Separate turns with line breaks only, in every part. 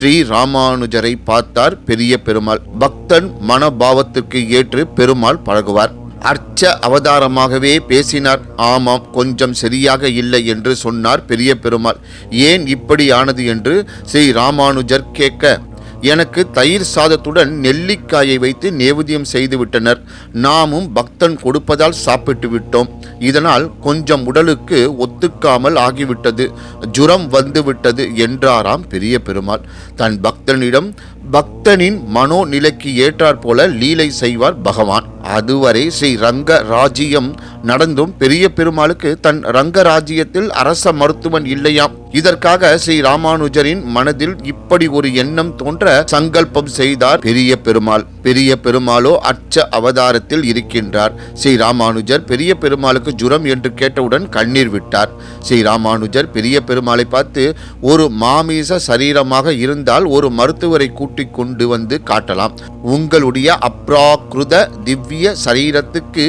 ஸ்ரீ ராமானுஜரை பார்த்தார் பெரிய பெருமாள். பக்தன் மனபாவத்திற்கு ஏற்று பெருமாள் பழகுவார். அர்ச்ச அவதாரமாகவே பேசினார். ஆமாம் கொஞ்சம் சரியாக இல்லை என்று சொன்னார் பெரிய பெருமாள். ஏன் இப்படி ஆனது என்று ஸ்ரீ ராமானுஜர் கேட்க எனக்கு தயிர் சாதத்துடன் நெல்லிக்காயை வைத்து நேவேத்தியம் செய்துவிட்டனர். நாமும் பக்தன் கொடுப்பதால் சாப்பிட்டு விட்டோம். இதனால் கொஞ்சம் உடலுக்கு ஒத்துக்காமல் ஆகிவிட்டது. ஜுரம் வந்துவிட்டது என்றாராம் பெரிய பெருமாள். தன் பக்தனிடம் பக்தனின் மனோநிலைக்கு ஏற்றாற்போல லீலை செய்வார் பகவான். அதுவரை ஸ்ரீ ரங்க ராஜ்யம் நடந்தும் பெரிய பெருமாளுக்கு தன் ரங்கராஜ்யத்தில் அரச மருத்துவன் இல்லையாம். இதற்காக ஸ்ரீ ராமானுஜரின் மனதில் இப்படி ஒரு எண்ணம் தோன்ற சங்கல்பம் செய்தார் பெரிய பெருமாள். பெரிய பெருமாளோ அச்ச அவதாரத்தில் இருக்கின்றார். ஸ்ரீ ராமானுஜர் பெரிய பெருமாளுக்கு ஜுரம் என்று கேட்டவுடன் கண்ணீர் விட்டார். ஸ்ரீ ராமானுஜர் பெரிய பெருமாளை பார்த்து ஒரு மாமிச சரீரமாக இருந்தால் ஒரு மருத்துவரை கூட்டிக் கொண்டு வந்து காட்டலாம். உங்களுடைய அப்ராக்ருத திவ்ய சரீரத்துக்கு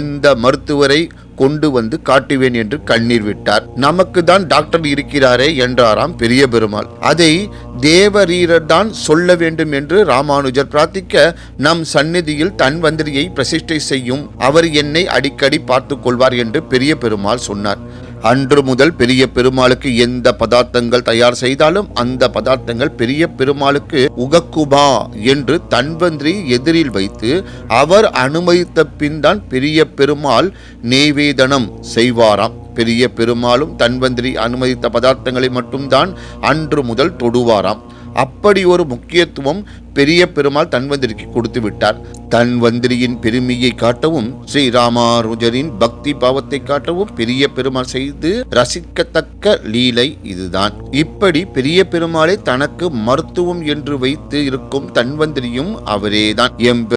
எந்த மருத்துவ மருத்துவரை கொண்டு வந்து காட்டுவேன் என்று கண்ணீர் விட்டார். நமக்கு தான் டாக்டர் இருக்கிறாரே என்றாராம் பெரிய பெருமாள். அதை தேவரீரர் தான் சொல்ல வேண்டும் என்று ராமானுஜர் பிரார்த்திக்க நம் சந்நிதியில் தன்வந்திரியை பிரசிஷ்டை செய்யும். அவர் என்னை அடிக்கடி பார்த்து கொள்வார் என்று பெரிய பெருமாள் சொன்னார். அன்று முதல் பெரிய பெருமாளுக்கு எந்த பதார்த்தங்கள் தயார் செய்தாலும் அந்த பதார்த்தங்கள் பெரிய பெருமாளுக்கு உகக்குபா என்று தன்வந்திரி எதிரில் வைத்து அவர் அனுமதித்த பின் தான் பெரிய பெருமாள் நெய்வேதனம் செய்வாராம். பெரிய பெருமாளும் தன்வந்திரி அனுமதித்த பதார்த்தங்களை மட்டும்தான் அன்று முதல் தொடுவாராம். அப்படி ஒரு முக்கியத்துவம் பெரிய பெருமாள் தன்வந்திரிக்கு கொடுத்து விட்டார். தன்வந்திரியின் பெருமையை காட்டவும் ஸ்ரீராமானுஜரின் பக்தி பாவத்தை காட்டவும் பெரிய பெருமாள் செய்து ரசிக்கத்தக்க லீலை இதுதான். இப்படி பெரிய பெருமாளை தனக்கு மருத்துவம் என்று வைத்து இருக்கும் தன்வந்திரியும் அவரேதான். எம்